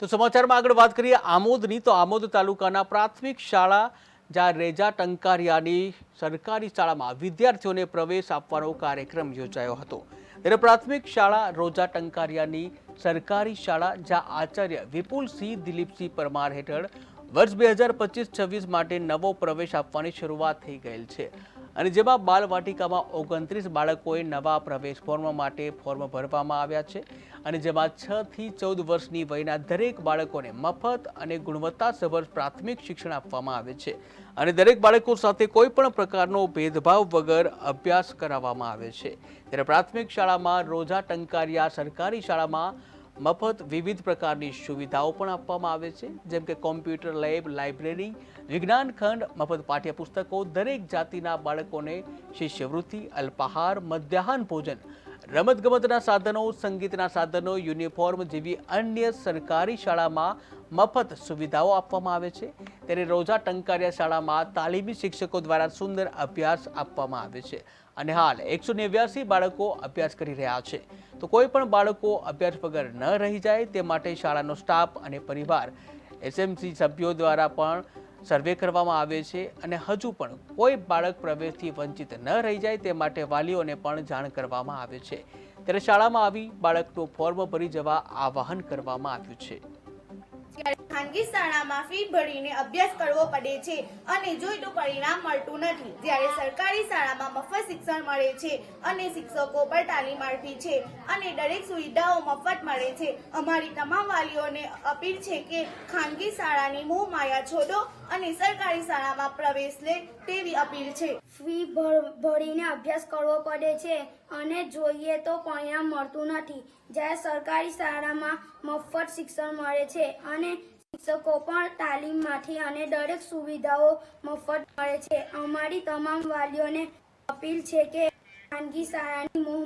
તો સમાચારમાં આગળ વાત કરીએ. આમોદની તો આમોદ તાલુકાના પ્રાથમિક શાળા જ્યાં રેજા ટંકારિયાની સરકારી શાળામાં વિદ્યાર્થીઓને પ્રવેશ આપવાનો કાર્યક્રમ યોજાયો હતો. ત્યારે પ્રાથમિક શાળા રોજા ટંકારિયાની સરકારી શાળા જ્યાં આચાર્ય વિપુલસિંહ દિલીપસિંહ પરમાર હેઠળ વર્ષ બે હજાર પચીસ છવ્વીસ માટે નવો પ્રવેશ આપવાની શરૂઆત થઈ ગયેલ છે. અને જેમાં બાલવાટિકામાં ઓગણત્રીસ બાળકોએ નવા પ્રવેશ ફોર્મ માટે ફોર્મ ભરવામાં આવ્યા છે અને જેમાં છ થી ચૌદ વર્ષની વયના દરેક બાળકોને મફત અને ગુણવત્તાસભર પ્રાથમિક શિક્ષણ આપવામાં આવે છે. અને દરેક બાળકો સાથે કોઈ પણ પ્રકારનો ભેદભાવ વગર અભ્યાસ કરાવવામાં આવે છે. ત્યારે પ્રાથમિક શાળામાં રોજા ટંકારિયા સરકારી શાળામાં મફત વિવિધ પ્રકારની સુવિધાઓ પણ આપવામાં આવે છે. જેમ કે કોમ્પ્યુટર લેબ, લાઇબ્રેરી, વિજ્ઞાન ખંડ, મફત પાઠ્યપુસ્તકો દરેક જાતિના બાળકોને શિષ્યવૃત્તિ, અલ્પાહાર, મધ્યાહન ભોજન, રમતગમતના સાધનો, સંગીતના સાધનો, યુનિફોર્મ જેવી અન્ય સરકારી શાળામાં મફત સુવિધાઓ આપવામાં આવે છે. ત્યારે રોજા ટંકારિયા શાળામાં તાલીમી શિક્ષકો દ્વારા સુંદર અભ્યાસ આપવામાં આવે છે. અને હાલ એકસો નેવ્યાસી બાળકો અભ્યાસ કરી રહ્યા છે. તો કોઈ પણ બાળકો અભ્યાસ વગર ન રહી જાય તે માટે શાળાનો સ્ટાફ અને પરિવાર એસએમસી સભ્યો દ્વારા પણ સર્વે કરવામાં આવે છે અને હજુ પણ કોઈ બાળક પ્રવેશથી વંચિત ન રહી જાય તે માટે વાલીઓને પણ જાણ કરવામાં આવે છે. ત્યારે શાળામાં આવી બાળકનું ફોર્મ ભરી જવા આવાહન કરવામાં આવ્યું છે. ખાનગી શાળામાં ફી ભરીને અભ્યાસ કરવો પડે છે અને જોઈતું પરિણામ મળતું નથી, જ્યારે સરકારી શાળામાં મફત શિક્ષણ મળે છે અને શિક્ષકો પર આપી છે અને દરેક સુવિધાઓ મફત મળે છે. અમારી તમામ વાલીઓને અપીલ છે કે ખાનગી શાળાની મોહ માયા છોડો અને સરકારી શાળામાં પ્રવેશ લે તેવી અપીલ છે. ફી ભરીને અભ્યાસ કરવો પડે છે અને જોઈએ તો પરિણામ મળતું નથી. જ્યારે સરકારી શાળામાં મફત શિક્ષણ મળે છે અને શિક્ષકો પણ તાલીમમાંથી અને દરેક સુવિધાઓ મફત મળે છે. અમારી તમામ વાલીઓને અપીલ છે કે ખાનગી શાળાની મોહ